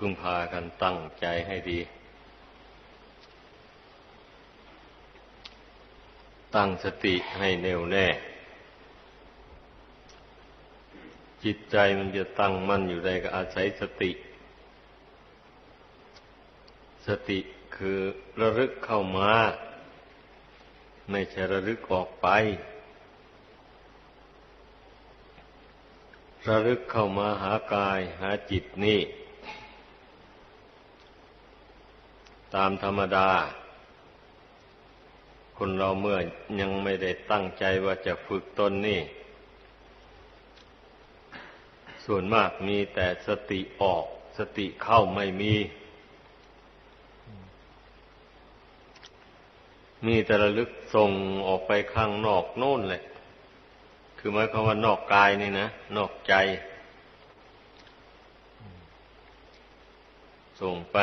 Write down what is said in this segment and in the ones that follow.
พึงพากันตั้งใจให้ดี ตั้งสติให้แน่วแน่ จิตใจมันจะตั้งมั่นอยู่ได้ก็อาศัยสติ สติคือระลึกเข้ามา ไม่ใช่ระลึกออกไป ระลึกเข้ามาหากายหาจิตนี่ ตามธรรมดา คนเราเมื่อยังไม่ได้ตั้งใจว่าจะฝึกตนนี่ ส่วนมากมีแต่สติออก สติเข้าไม่มี มีแต่ระลึกส่งออกไปข้างนอกโน่นแหละ คือหมายความว่านอกกายนี่นะ นอกใจส่งไป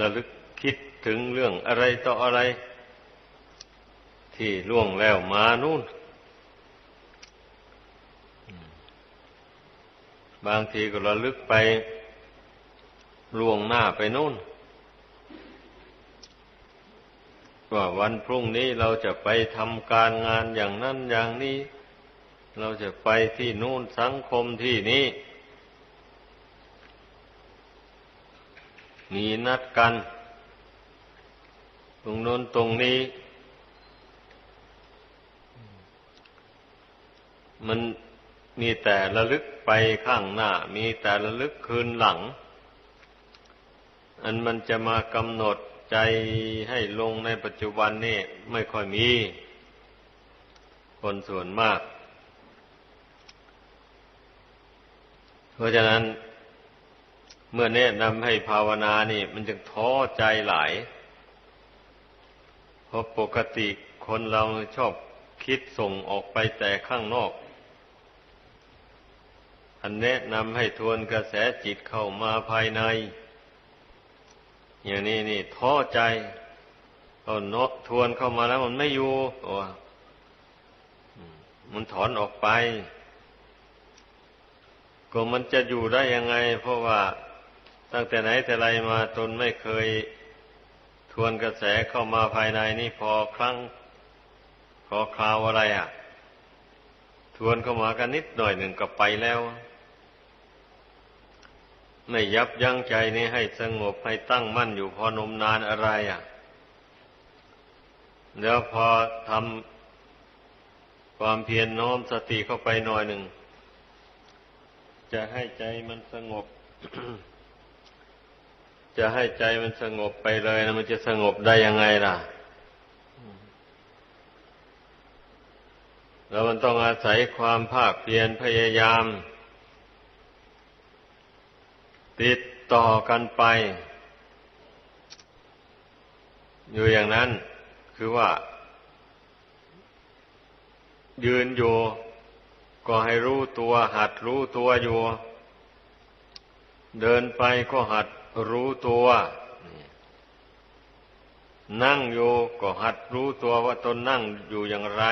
ระลึก คิดถึงเรื่องอะไรต่ออะไร ที่ล่วงแล้วมานู่น บางทีก็ระลึกไปล่วงหน้าไปนู่น ว่าวันพรุ่งนี้เราจะไปทำการงานอย่างนั้นอย่างนี้ เราจะไปที่นู่นสังคมที่นี้มีนัดกัน ตรงโน้นตรงนี้ มันมีแต่ระลึกไปข้างหน้า มีแต่ระลึกคืนหลัง อันมันจะมากำหนดใจให้ลงในปัจจุบันนี่ไม่ค่อยมี คนส่วนมาก เพราะฉะนั้นเมื่อแนะนำให้ภาวนานี่ มันจึงท้อใจหลาย เพราะปกติคนเราชอบคิดส่งออกไปแต่ข้างนอก อันแนะนำให้ทวนกระแสจิตเข้ามาภายใน อย่างนี้นี่ท้อใจเอาโนทวนเข้ามาแล้วมันไม่อยู่โอ้มันถอนออกไป ก็มันจะอยู่ได้ยังไง เพราะว่าตั้งแต่ไหนแต่ไรมาตนไม่เคย วนกระแสเข้ามาภายในนี่พอครั้ง พอคราวอะไรอะ ทวนเข้ามากันนิดหน่อยหนึ่งก็ไปแล้วไม่ยับยั้งใจนี่ให้สงบให้ตั้งมั่นอยู่พอนมนานอะไรอะ แล้วพอทำความเพียรนน้อมสติเข้าไปหน่อยหนึ่ง จะให้ใจมันสงบ จะให้ใจมันสงบไปเลยนะมันจะสงบได้ยังไงล่ะ แล้วมันต้องอาศัยความภาคเพียรพยายาม ติดต่อกันไป อยู่อย่างนั้นคือว่า ยืนอยู่ ก็ให้รู้ตัว หัดรู้ตัวอยู่ เดินไปก็หัด รู้ตัว นั่งอยู่ก็หัดรู้ตัวว่าตนนั่งอยู่อย่างไร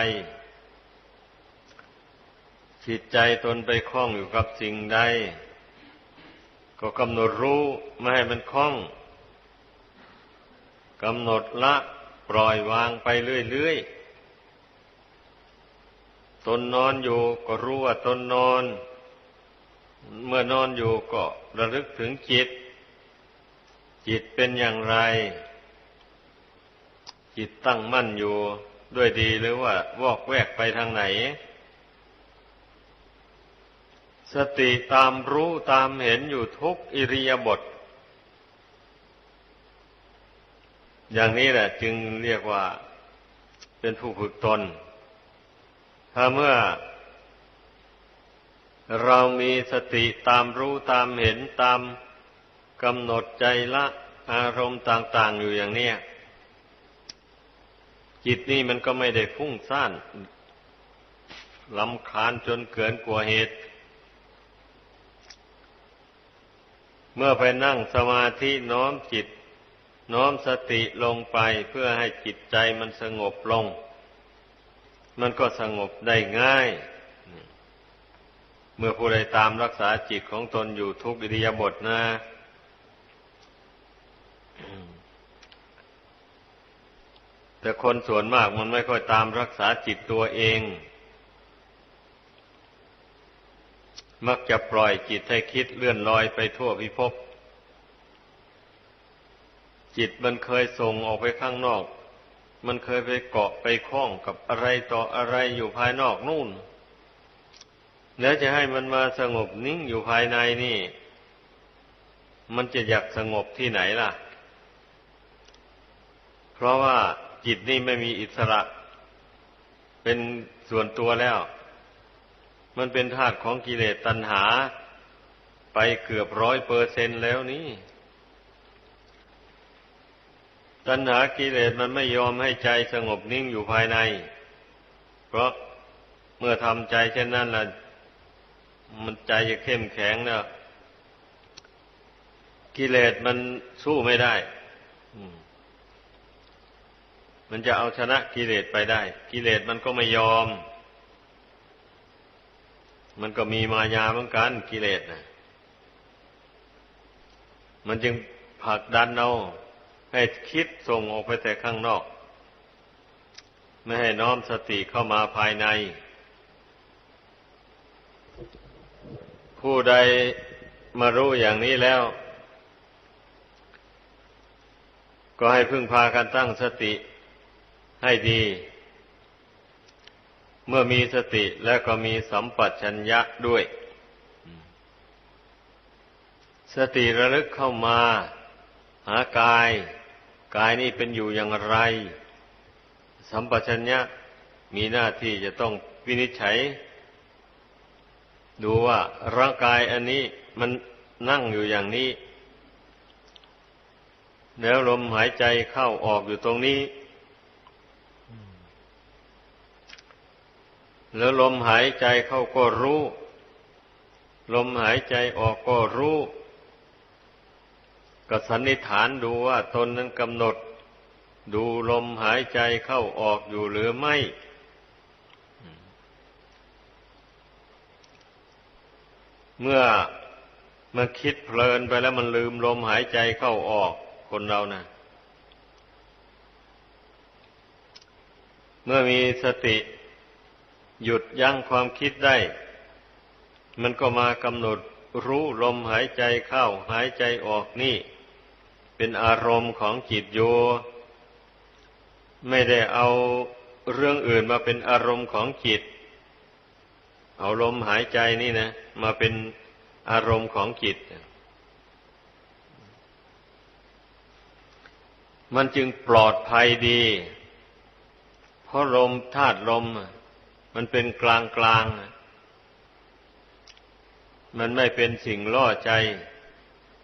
จิตใจตนไปคล้องอยู่กับสิ่งใด ก็กำหนดรู้ไม่ให้มันคล้องกำหนดละปล่อยวางไปเรื่อยๆ ตนนอนอยู่ก็รู้ว่าตนนอน เมื่อนอนอยู่ก็ระลึกถึงจิต จิตเป็นอย่างไร จิตตั้งมั่นอยู่ด้วยดีหรือว่า วอกแวกไปทางไหน สติตามรู้ตามเห็นอยู่ทุกอิริยาบถอย่างนี้แหละ จึงเรียกว่าเป็นผู้ฝึกตน ถ้าเมื่อเรามีสติตามรู้ตามเห็นตามกำหนดใจละ อารมณ์ต่าง ๆ อยู่อย่างนี้จิตนี่มันก็ไม่ได้ฟุ้งซ่านลำคาญจนเกินกว่าเหตุ เมื่อไปนั่งสมาธิน้อมจิต น้อมสติลงไปเพื่อให้จิตใจมันสงบลง มันก็สงบได้ง่าย เมื่อผู้ใดตามรักษาจิตของตนอยู่ทุกอิริยาบถนะ แต่คนส่วนมากมันไม่ค่อยตามรักษาจิตตัวเอง มักจะปล่อยจิตให้คิดเลื่อนลอยไปทั่วพิภพจิตมันเคยส่งออกไปข้างนอก มันเคยไปเกาะไปคล้องกับอะไรต่ออะไรอยู่ภายนอกนู่น แล้วจะให้มันมาสงบนิ่งอยู่ภายในนี่ มันจะอยากสงบที่ไหนล่ะ เพราะว่าจิตนี่ไม่มีอิสระ เป็นส่วนตัวแล้ว มันเป็นธาตุของกิเลสตัณหา ไปเกือบร้อยเปอร์เซนแล้วนี่ตัณหากิเลสมันไม่ยอมให้ใจสงบนิ่งอยู่ภายใน เพราะเมื่อทำใจเช่นนั้นล่ะ มันใจจะเข้มแข็งนะกิเลสมันสู้ไม่ได้ อืม มันจะเอาชนะกิเลสไปได้ กิเลสมันก็ไม่ยอม มันก็มีมายาเหมือนกันกิเลสนะมันจึงผลักดันเอาให้คิดส่งออกไปแต่ข้างนอก ไม่ให้น้อมสติเข้ามาภายใน ผู้ใดมารู้อย่างนี้แล้ว ก็ให้พึ่งพากันตั้งสติ ให้ดี เมื่อมีสติแล้วก็มีสัมปชัญญะด้วย สติระลึกเข้ามา หากาย กายนี้เป็นอยู่อย่างไร สัมปชัญญะมีหน้าที่จะต้องวินิจฉัย ดูว่าร่างกายอันนี้มันนั่งอยู่อย่างนี้ แล้วลมหายใจเข้าออกอยู่ตรงนี้ แล้วลมหายใจเข้าก็รู้ ลมหายใจออกก็รู้ก็สันนิษฐานดูว่าตนนั้นกำหนด ดูลมหายใจเข้าออกอยู่หรือไม่ เมื่อมันคิดเพลินไปแล้วมันลืมลมหายใจเข้าออกคนเรานะ่ะ เมื่อมีสติ หยุดยั้งความคิดได้ มันก็มากำหนดรู้ลมหายใจเข้าหายใจออกนี่ เป็นอารมณ์ของจิตโยไม่ได้เอาเรื่องอื่นมาเป็นอารมณ์ของจิต เอาลมหายใจนี่นะ มาเป็นอารมณ์ของจิต มันจึงปลอดภัยดี เพราะลมธาตุลม มันเป็นกลางกลาง มันไม่เป็นสิ่งล่อใจ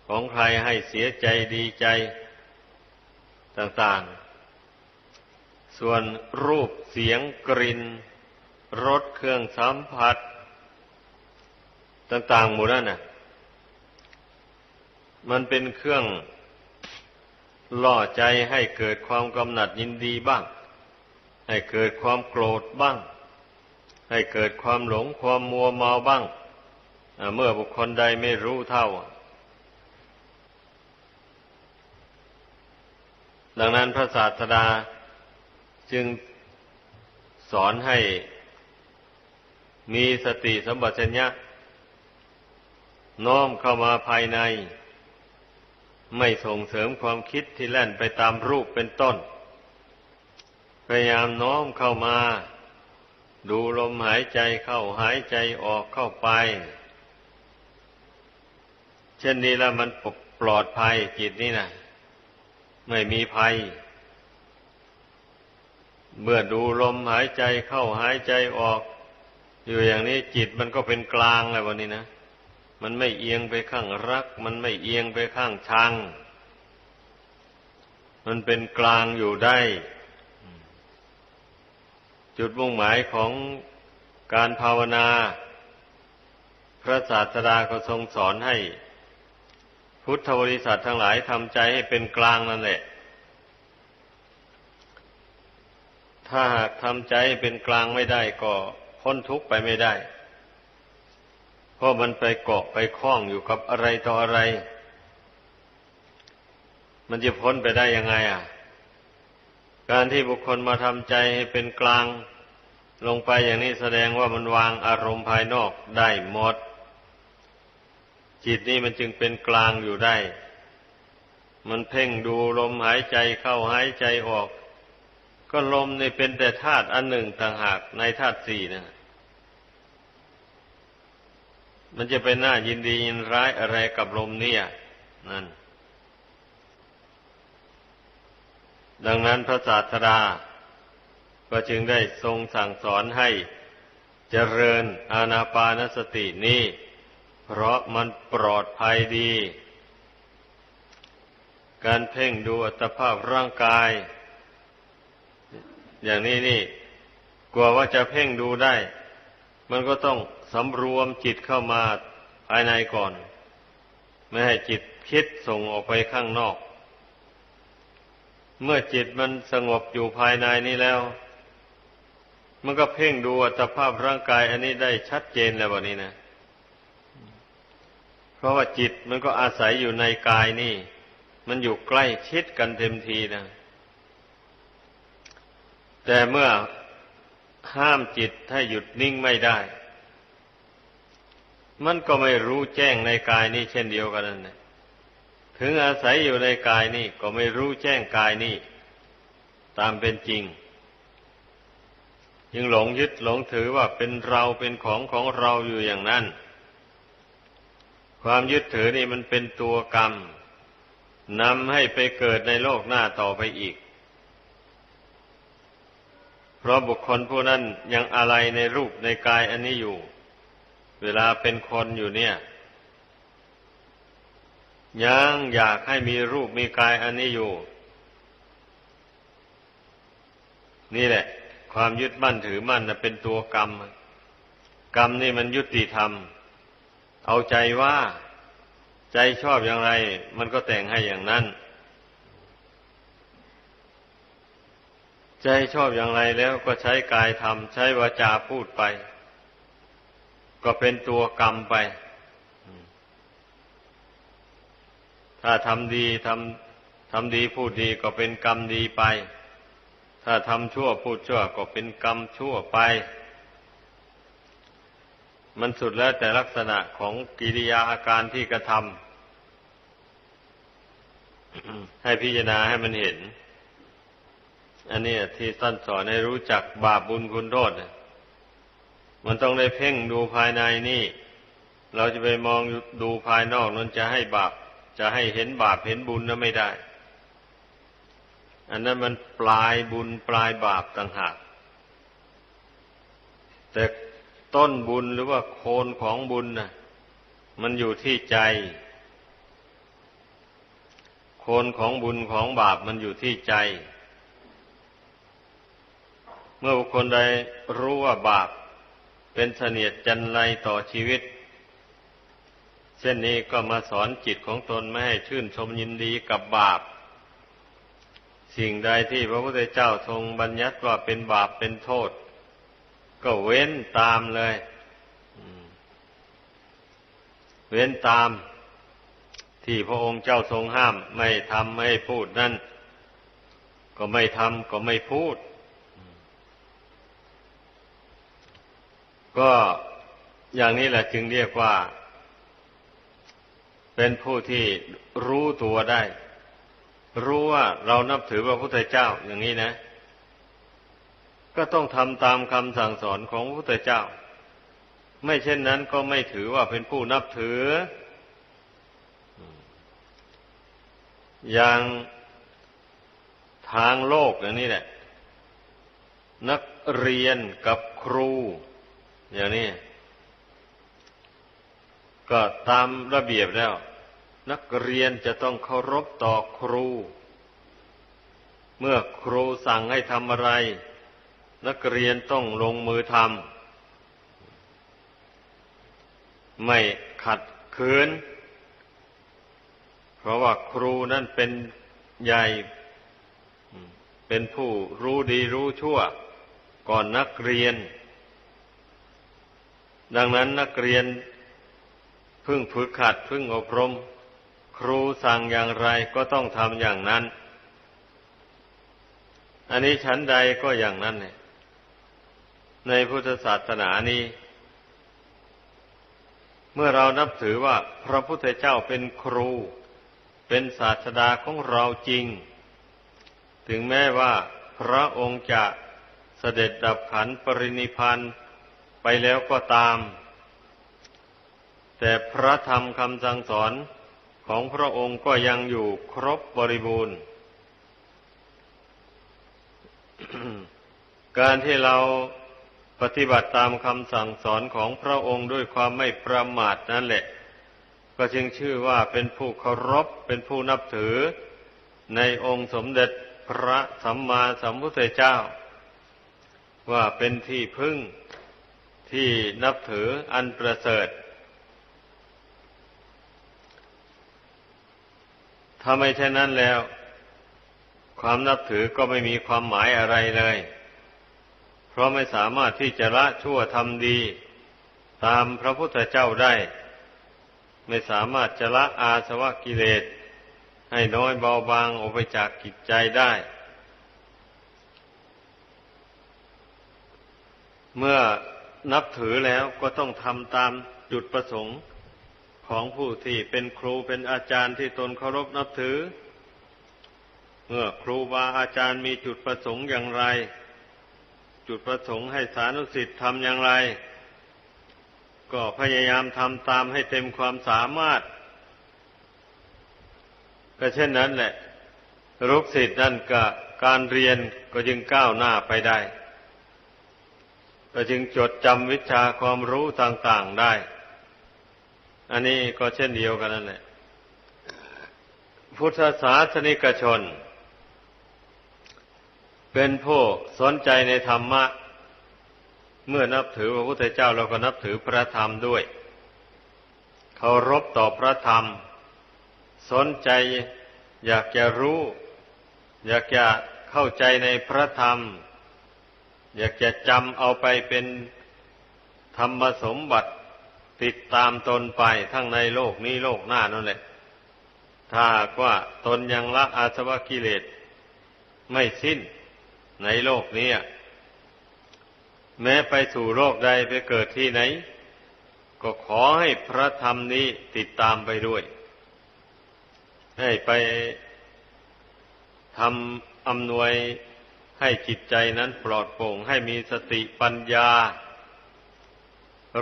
ของใครให้เสียใจดีใจต่างๆ ส่วนรูปเสียงกลิ่นรสเครื่องสัมผัส ต่าง ๆ หมดนั่นน่ะ มันเป็นเครื่องล่อใจให้เกิดความกำหนัดยินดีบ้าง ให้เกิดความโกรธบ้าง ให้เกิดความหลงความมัวเมาบ้าง เมื่อบุคคลใดไม่รู้เท่า ดังนั้นพระศาสดาจึงสอนให้มีสติสัมปชัญญะน้อมเข้ามาภายใน ไม่ส่งเสริมความคิดที่แล่นไปตามรูปเป็นต้น พยายามน้อมเข้ามา ดูลมหายใจเข้าหายใจออกเข้าไป เช่นนี้แล้วมันปลอดภัยจิตนี่นะไม่มีภัย เมื่อดูลมหายใจเข้าหายใจออก อยู่อย่างนี้จิตมันก็เป็นกลางแล้ววันนี้นะมันไม่เอียงไปข้างรัก มันไม่เอียงไปข้างชัง มันเป็นกลางอยู่ได้ จุดมุ่งหมายของการภาวนา พระศาสดาก็ทรงสอนให้ พุทธบริษัททั้งหลายทำใจให้เป็นกลางนั่นแหละ ถ้าหากทำใจให้เป็นกลางไม่ได้ก็พ้นทุกข์ไปไม่ได้ เพราะมันไปเกาะไปคล้องอยู่กับอะไรต่ออะไร มันจะพ้นไปได้ยังไง อะ การที่บุคคลมาทำใจให้เป็นกลาง ลงไปอย่างนี้แสดงว่ามันวางอารมณ์ภายนอกได้หมด จิตนี้มันจึงเป็นกลางอยู่ได้ มันเพ่งดูลมหายใจเข้าหายใจออก ก็ลมนี่เป็นแต่ธาตุอันหนึ่งต่างหากในธาตุสี่นะมันจะเป็นหน้ายินดียินร้ายอะไรกับลมเนี่ย นั่น ดังนั้นพระศาสดา ก็จึงได้ทรงสั่งสอนให้เจริญอาณาปานสตินี้ เพราะมันปลอดภัยดี การเพ่งดูอัตภาพร่างกาย อย่างนี้นี่ กลัวว่าจะเพ่งดูได้ มันก็ต้องสำรวมจิตเข้ามาภายในก่อน ไม่ให้จิตคิดส่งออกไปข้างนอก เมื่อจิตมันสงบอยู่ภายในนี้แล้ว มันก็เพ่งดูอัตภาพร่างกายอันนี้ได้ชัดเจนแล้ววันนี้นะ เพราะว่าจิตมันก็อาศัยอยู่ในกายนี่ มันอยู่ใกล้ชิดกันเต็มทีนะ แต่เมื่อห้ามจิตให้หยุดนิ่งไม่ได้ มันก็ไม่รู้แจ้งในกายนี้เช่นเดียวกันนั่นแหละถึงอาศัยอยู่ในกายนี้ก็ไม่รู้แจ้งกายนี้ตามเป็นจริง ยังหลงยึดหลงถือว่าเป็นเราเป็นของของเราอยู่อย่างนั้น ความยึดถือนี่มันเป็นตัวกรรมนำให้ไปเกิดในโลกหน้าต่อไปอีก เพราะบุคคลผู้นั้นยังอะไรในรูปในกายอันนี้อยู่ เวลาเป็นคนอยู่เนี่ย ยังอยากให้มีรูปมีกายอันนี้อยู่ นี่แหละ ความยึดมั่นถือมั่นนะเป็นตัวกรรม กรรมนี่มันยุติธรรม เอาใจว่าใจชอบอย่างไร มันก็แต่งให้อย่างนั้น ใจชอบอย่างไรแล้วก็ใช้กายทำใช้วาจาพูดไป ก็เป็นตัวกรรมไป ถ้าทำดีทำทำดีพูดดีก็เป็นกรรมดีไป ถ้าทำชั่วพูดชั่วก็เป็นกรรมชั่วไป มันสุดแล้วแต่ลักษณะของกิริยาอาการที่กระทำให้พิจารณาให้มันเห็น อันนี้ที่ท่านสอนให้รู้จักบาปบุญคุณโทษมันต้องได้เพ่งดูภายในนี่ เราจะไปมองดูภายนอกนั้นจะให้บาป จะให้เห็นบาปเห็นบุญนั้นไม่ได้ อันนั้นมันปลายบุญปลายบาปต่างหาก แต่ต้นบุญหรือว่าโคนของบุญน่ะ มันอยู่ที่ใจ โคนของบุญของบาปมันอยู่ที่ใจ เมื่อบุคคลใดรู้ว่าบาปเป็นเสนียดจันไรต่อชีวิต เช่นนี้ก็มาสอนจิตของตนไม่ให้ชื่นชมยินดีกับบาป สิ่งใดที่พระพุทธเจ้าทรงบัญญัติว่าเป็นบาปเป็นโทษ ก็เว้นตามเลย เว้นตาม ที่พระองค์เจ้าทรงห้าม ไม่ทำไม่พูดนั่น ก็ไม่ทำก็ไม่พูด ก็อย่างนี้แหละจึงเรียกว่า เป็นผู้ที่รู้ตัวได้ รู้ว่าเรานับถือพระพุทธเจ้าอย่างนี้นะ ก็ต้องทำตามคำสั่งสอนของพระพุทธเจ้า ไม่เช่นนั้นก็ไม่ถือว่าเป็นผู้นับถือ อย่างทางโลกอย่างนี้แหละ นักเรียนกับครู อย่างนี้ ก็ตามระเบียบแล้ว นักเรียนจะต้องเคารพต่อครู เมื่อครูสั่งให้ทำอะไร นักเรียนต้องลงมือทำไม่ขัดขืน เพราะว่าครูนั่นเป็นใหญ่ เป็นผู้รู้ดีรู้ชั่ว ก่อนนักเรียน ดังนั้นนักเรียนพึ่งฝึกขัดพึ่งอบรม ครูสั่งอย่างไรก็ต้องทำอย่างนั้น อันนี้ชั้นใดก็อย่างนั้นเนี่ยในพุทธศาสนานี้ เมื่อเรานับถือว่าพระพุทธเจ้าเป็นครู เป็นศาสดาของเราจริง ถึงแม้ว่าพระองค์จะเสด็จดับขันปรินิพานไปแล้วก็ตาม แต่พระธรรมคำสั่งสอน ของพระองค์ก็ยังอยู่ครบบริบูรณ์ การที่เราปฏิบัติตามคำสั่งสอนของพระองค์ด้วยความไม่ประมาทนั่นแหละ ก็จึงชื่อว่าเป็นผู้เคารพเป็นผู้นับถือ ในองค์สมเด็จพระสัมมาสัมพุทธเจ้า ว่าเป็นที่พึ่งที่นับถืออันประเสริฐ ถ้าไม่ใช่นั้นแล้ว ความนับถือก็ไม่มีความหมายอะไรเลย เพราะไม่สามารถที่จะละชั่วทำดี ตามพระพุทธเจ้าได้ ไม่สามารถจะละอาสวะกิเลส ให้น้อยเบาบางออกไปจากกิจใจได้ เมื่อนับถือแล้วก็ต้องทำตามจุดประสงค์ ของผู้ที่เป็นครูเป็นอาจารย์ที่ตนเคารพนับถือ เมื่อครูบาอาจารย์มีจุดประสงค์อย่างไร จุดประสงค์ให้สานุสิทธิ์ทำอย่างไร ก็พยายามทำตามให้เต็มความสามารถก็เช่นนั้นแหละลูกศิษย์นั่นก็การเรียนก็จึงก้าวหน้าไปได้ ก็จึงจดจำวิชาความรู้ต่าง ๆได้ อันนี้ก็เช่นเดียวกันนั่นแหละพุทธศาสนิกชน เป็นผู้สนใจในธรรมะ เมื่อนับถือพระพุทธเจ้าเราก็นับถือพระธรรมด้วยเคารพต่อพระธรรม สนใจอยากจะรู้ อยากจะเข้าใจในพระธรรม อยากจะจำเอาไปเป็นธรรมสมบัติ ติดตามตนไปทั้งในโลกนี้โลกหน้านั่นแหละ ถ้าว่าตนยังละอาสวะกิเลสไม่สิ้นในโลกนี้แม้ไปสู่โลกใดไปเกิดที่ไหน ก็ขอให้พระธรรมนี้ติดตามไปด้วย ให้ไปทำอำนวยให้จิตใจนั้นปลอดโปร่งให้มีสติปัญญา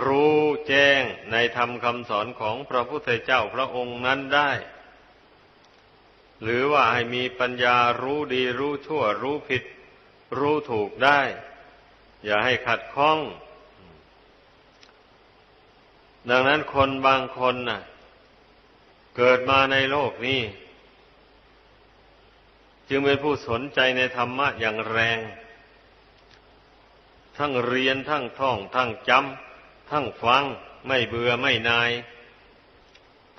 รู้แจ้งในธรรมคำสอนของพระพุทธเจ้าพระองค์นั้นได้ หรือว่าให้มีปัญญารู้ดีรู้ชั่ว รู้ผิด รู้ถูกได้ อย่าให้ขัดข้อง ดังนั้นคนบางคนน่ะ เกิดมาในโลกนี้ จึงเป็นผู้สนใจในธรรมะอย่างแรง ทั้งเรียนทั้งท่อง ทั้งจำ ทั้งฟังไม่เบื่อไม่นาย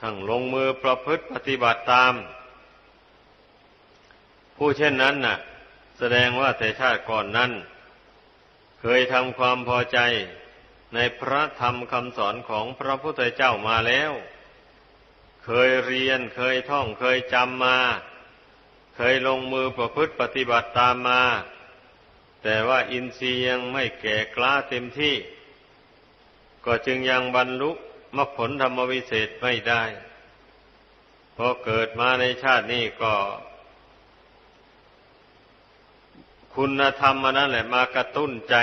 ทั้งลงมือประพฤติปฏิบัติตาม ผู้เช่นนั้นน่ะ แสดงว่าแต่ชาติก่อนนั้น เคยทำความพอใจในพระธรรมคำสอนของพระพุทธเจ้ามาแล้ว เคยเรียนเคยท่องเคยจำมา เคยลงมือประพฤติปฏิบัติตามมา แต่ว่าอินทรีย์ยังไม่แก่กล้าเต็มที่ ก็จึงยังบรรลุมรรคผลธรรมวิเศษไม่ได้พอเกิดมาในชาตินี้ก็ คุณธรรมนั่นแหละมากระตุ้นใจ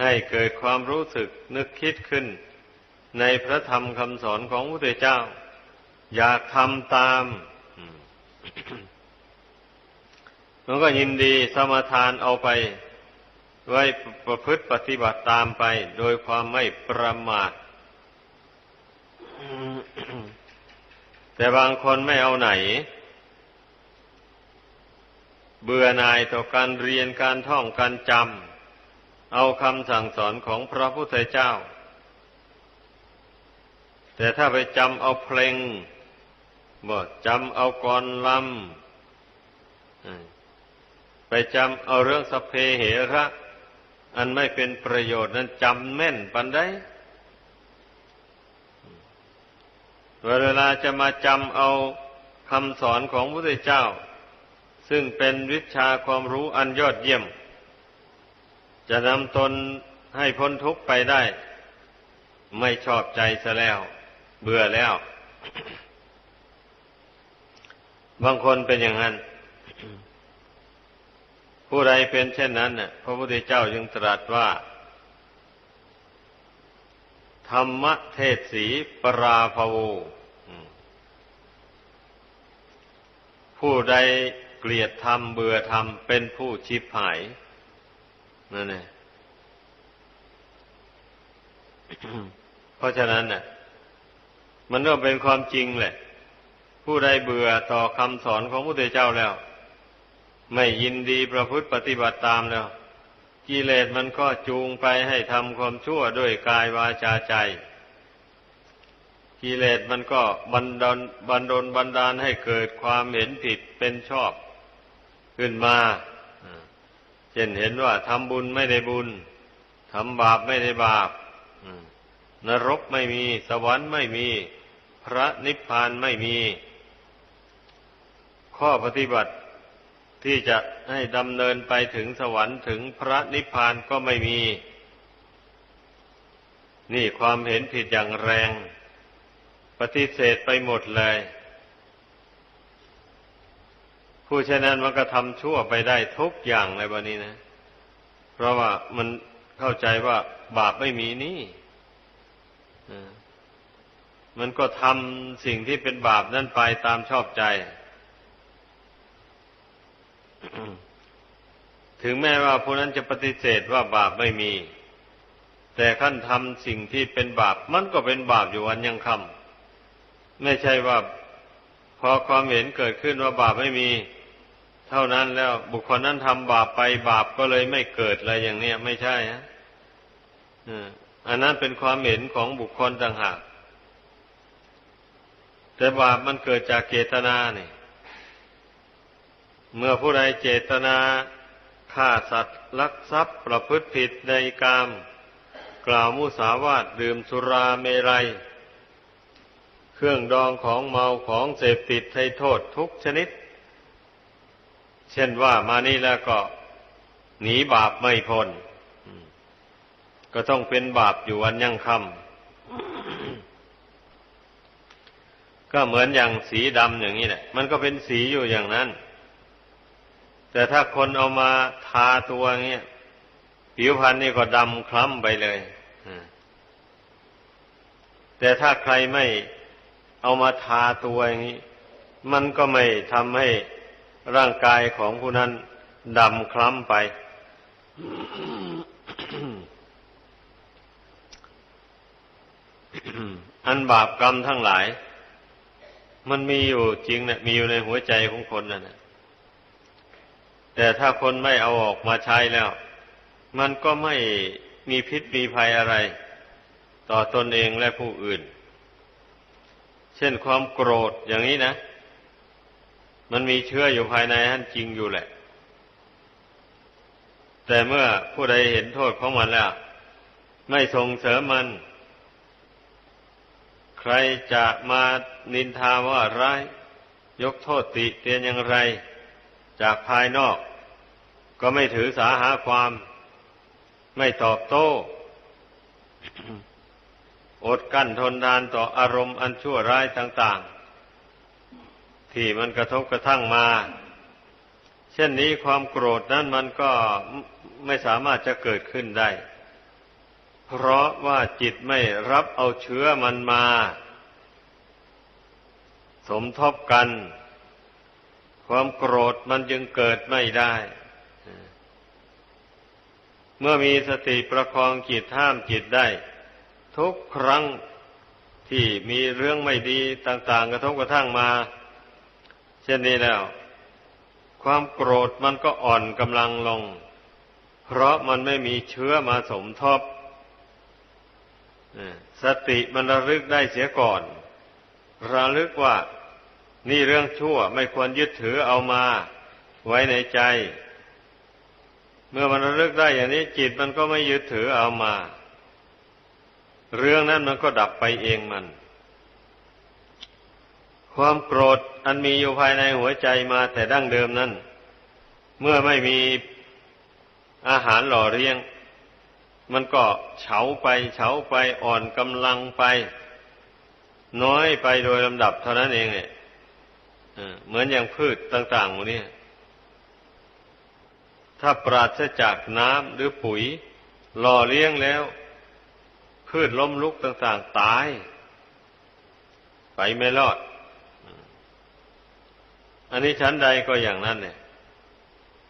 ให้เกิดความรู้สึกนึกคิดขึ้น ในพระธรรมคำสอนของพระพุทธเจ้า อยากทำตามมันก็ยินดีสมทานเอาไป ไว้ประพฤติปฏิบัติตามไป โดยความไม่ประมาทแต่บางคนไม่เอาไหน เบื่อหน่ายต่อการเรียนการท่องการจำเอาคำสั่งสอนของพระพุทธเจ้า แต่ถ้าไปจำเอาเพลงบ่จำเอากรลำไปจำเอาเรื่องสเพเหระ อันไม่เป็นประโยชน์นั้นจำแม่นปันได้เวลาจะมาจำเอาคำสอนของพระพุทธเจ้า ซึ่งเป็นวิชาความรู้อันยอดเยี่ยม จะนำตนให้พ้นทุกข์ไปได้ ไม่ชอบใจซะแล้ว เบื่อแล้ว บางคนเป็นอย่างนั้น ผู้ใดเป็นเช่นนั้นน่ะพระพุทธเจ้าจึงตรัสว่า ธรรมเทศสีปราภโว ผู้ใดเกลียดธรรมเบื่อธรรมเป็นผู้ชิบหายนั่นเองเพราะฉะนั้นน่ะ มันก็เป็นความจริงแหละ ผู้ใดเบื่อต่อคำสอนของพระพุทธเจ้าแล้ว ไม่ยินดีประพฤติปฏิบัติตามแล้ว กิเลสมันก็จูงไปให้ทำความชั่วด้วยกายวาจาใจ กิเลสมันก็บันดลบันดลบันดาลให้เกิดความเห็นผิดเป็นชอบ ขึ้นมาเช่นเห็นว่าทำบุญไม่ได้บุญทำบาปไม่ได้บาปนรกไม่มี สวรรค์ไม่มี พระนิพพานไม่มี ข้อปฏิบัติ ที่จะให้ดำเนินไปถึงสวรรค์ถึงพระนิพพานก็ไม่มี นี่ความเห็นผิดอย่างแรง ปฏิเสธไปหมดเลย ผู้ชนั้นมันก็ทำชั่วไปได้ทุกอย่างเลยวันนี้นะ เพราะว่ามันเข้าใจว่าบาปไม่มีนี่มันก็ทำสิ่งที่เป็นบาปนั่นไปตามชอบใจ ถึงแม้ว่าผู้นั้นจะปฏิเสธว่าบาปไม่มี แต่ขั้นทำสิ่งที่เป็นบาป มันก็เป็นบาปอยู่วันยังคำไม่ใช่ว่าพอความเห็นเกิดขึ้นว่าบาปไม่มี เท่านั้นแล้วบุคคลนั้นทำบาปไปบาปก็เลยไม่เกิดอะไรอย่างเนี้ยไม่ใช่ฮะอันนั้นเป็นความเห็นของบุคคลต่างหาก แต่บาปมันเกิดจากเจตนาเนี่ย เมื่อผู้ใดเจตนาฆ่าสัตว์ลักทรัพย์ประพฤติผิดในกาม กล่าวมุสาวาทดื่มสุราเมรัย เครื่องดองของเมาของเสพติดให้โทษทุกชนิด เช่นว่ามานี่แล้วก็ หนีบาปไม่พ้นก็ต้องเป็นบาปอยู่วันยังคำก็เหมือนอย่างสีดำอย่างนี้แหละ มันก็เป็นสีอยู่อย่างนั้น แต่ถ้าคนเอามาทาตัวเงี้ยผิวพรรณนี่ก็ดำคล้ำไปเลยแต่ถ้าใครไม่เอามาทาตัวอย่างนี้ มันก็ไม่ทำให้ร่างกายของผู้นั้นดำคล้ำไป อันบาปกรรมทั้งหลาย มันมีอยู่จริงนะมีอยู่ในหัวใจของคนนั่นนะ แต่ถ้าคนไม่เอาออกมาใช้แล้ว มันก็ไม่มีพิษมีภัยอะไร ต่อตนเองและผู้อื่น เช่นความโกรธอย่างนี้นะ มันมีเชื้ออยู่ภายในท่านจริงอยู่แหละ แต่เมื่อผู้ใดเห็นโทษของมันแล้ว ไม่ส่งเสริมมัน ใครจะมานินทาว่าร้าย ยกโทษติเตียนอย่างไรจากภายนอก ก็ไม่ถือสาหาความ ไม่ตอบโต้ อดกั้นทนทานต่ออารมณ์อันชั่วร้ายต่าง ๆ ที่มันกระทบกระทั่งมา เช่นนี้ความโกรธนั้นมันก็ไม่สามารถจะเกิดขึ้นได้ เพราะว่าจิตไม่รับเอาเชื้อมันมา สมทบกัน ความโกรธมันจึงเกิดไม่ได้ เมื่อมีสติประคองจิตห้ามจิตได้ ทุกครั้งที่มีเรื่องไม่ดีต่าง ๆ กระทบกระทั่งมา เช่นนี้แล้ว ความโกรธมันก็อ่อนกำลังลง เพราะมันไม่มีเชื้อมาสมทบสติมันระลึกได้เสียก่อน ระลึกว่า นี่เรื่องชั่วไม่ควรยึดถือเอามา ไว้ในใจ เมื่อมันระลึกได้อย่างนี้ จิตมันก็ไม่ยึดถือเอามา เรื่องนั้นมันก็ดับไปเองมัน ความโกรธอันมีอยู่ภายในหัวใจมาแต่ดั้งเดิมนั้น เมื่อไม่มีอาหารหล่อเลี้ยง มันก็เฉาไปเฉาไปอ่อนกำลังไป น้อยไปโดยลำดับเท่านั้นเองเนี่ยเหมือนอย่างพืชต่างๆหมดนี้ ถ้าปราศจากน้ำหรือปุ๋ยหล่อเลี้ยงแล้ว พืชล้มลุกต่างๆตาย ไปไม่รอด อันนี้ชั้นใดก็อย่างนั้นเนี่ย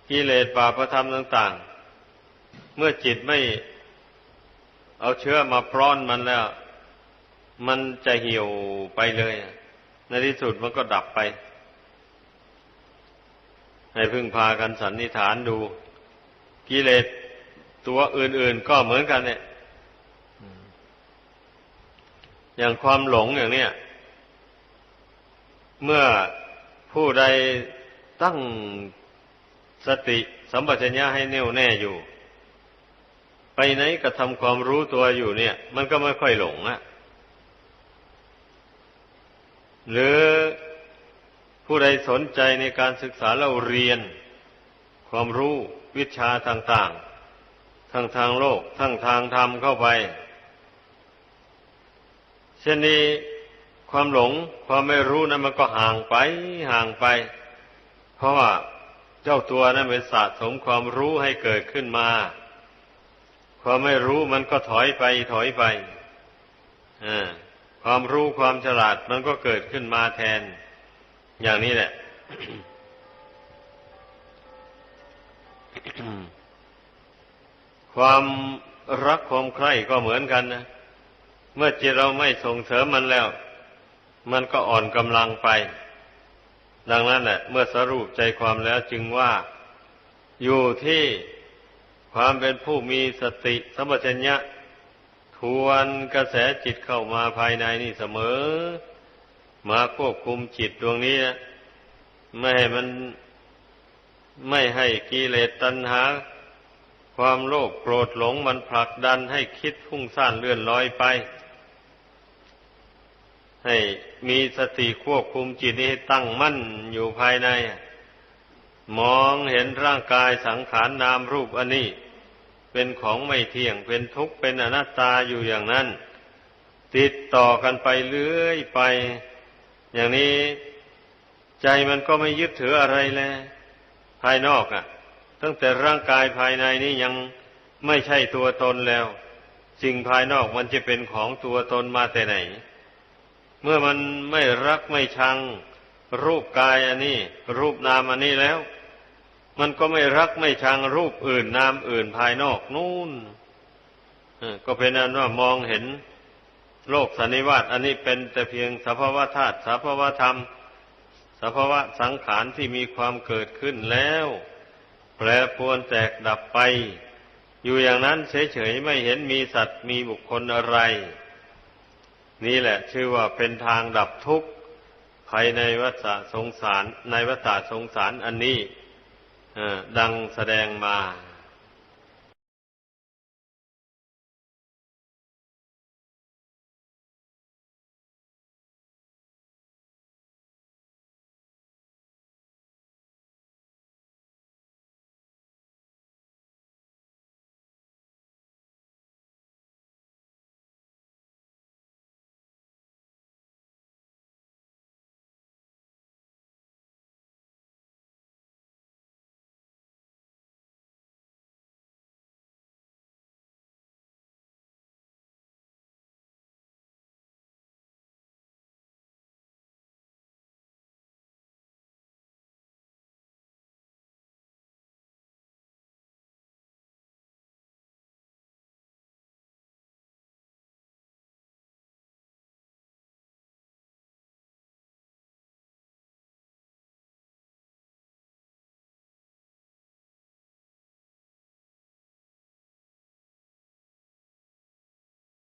กิเลสบาปธรรมต่าง ๆ เมื่อจิตไม่เอาเชื้อมาพร้อนมันแล้ว มันจะเหี่ยวไปเลย ในที่สุดมันก็ดับไป ให้พึ่งพากันสันนิษฐานดู กิเลสตัวอื่น ๆ ก็เหมือนกันเนี่ยอย่างความหลงอย่างเนี้ยเมื่อผู้ใดตั้งสติสัมปชัญญะให้แน่วแน่อยู่ ไปไหนก็ทำความรู้ตัวอยู่เนี่ย มันก็ไม่ค่อยหลงอะหรือ ผู้ใดสนใจในการศึกษาเราเรียน ความรู้วิชาต่างๆ ทั้งทางโลก ทั้งทางธรรมเข้าไป เช่นนี้ความหลงความไม่รู้นั้นมันก็ห่างไปห่างไป เพราะว่าเจ้าตัวนั้นเป็นสะสมความรู้ให้เกิดขึ้นมา ความไม่รู้มันก็ถอยไปถอยไปความรู้ความฉลาดมันก็เกิดขึ้นมาแทน อย่างนี้แหละ ความรักความใคร่ก็เหมือนกันนะ เมื่อจิตเราไม่ส่งเสริมมันแล้ว มันก็อ่อนกำลังไป ดังนั้นแหละ เมื่อสรุปใจความแล้วจึงว่าอยู่ที่ความเป็นผู้มีสติสัมปชัญญะทวนกระแสจิตเข้ามาภายในนี่เสมอ มาควบคุมจิตดวงนี้นะไม่ให้มันไม่ให้กิเลสตัณหา ความโลภโกรธหลงมันผลักดันให้คิดพุ่งซ่านเลื่อนลอยไป ให้มีสติควบคุมจิตนี้ให้ตั้งมั่นอยู่ภายใน มองเห็นร่างกายสังขารนนามรูปอันนี้ เป็นของไม่เที่ยงเป็นทุกข์เป็นอนัตตาอยู่อย่างนั้น ติดต่อกันไปเรื่อยไป อย่างนี้ใจมันก็ไม่ยึดถืออะไรเลยภายนอกอะ่ะ ตั้งแต่ร่างกายภายในนี้ยังไม่ใช่ตัวตนแล้ว สิ่งภายนอกมันจะเป็นของตัวตนมาแต่ไหน เมื่อมันไม่รักไม่ชัง รูปกายอันนี้ รูปนามอันนี้แล้ว มันก็ไม่รักไม่ชังรูปอื่นนามอื่นภายนอกนู่นก็เป็นอันว่ามองเห็น โลกสันนิวาตอันนี้เป็นแต่เพียงสภาวะธาตุสภาวะธรรม สภาวะสังขารที่มีความเกิดขึ้นแล้ว แปรปรวนแตกดับไป อยู่อย่างนั้นเฉยๆไม่เห็นมีสัตว์มีบุคคลอะไร นี่แหละ ชื่อว่าเป็นทางดับทุกข์ภายในวัฏสงสารในวัฏสงสารอันนี้ดังแสดงมา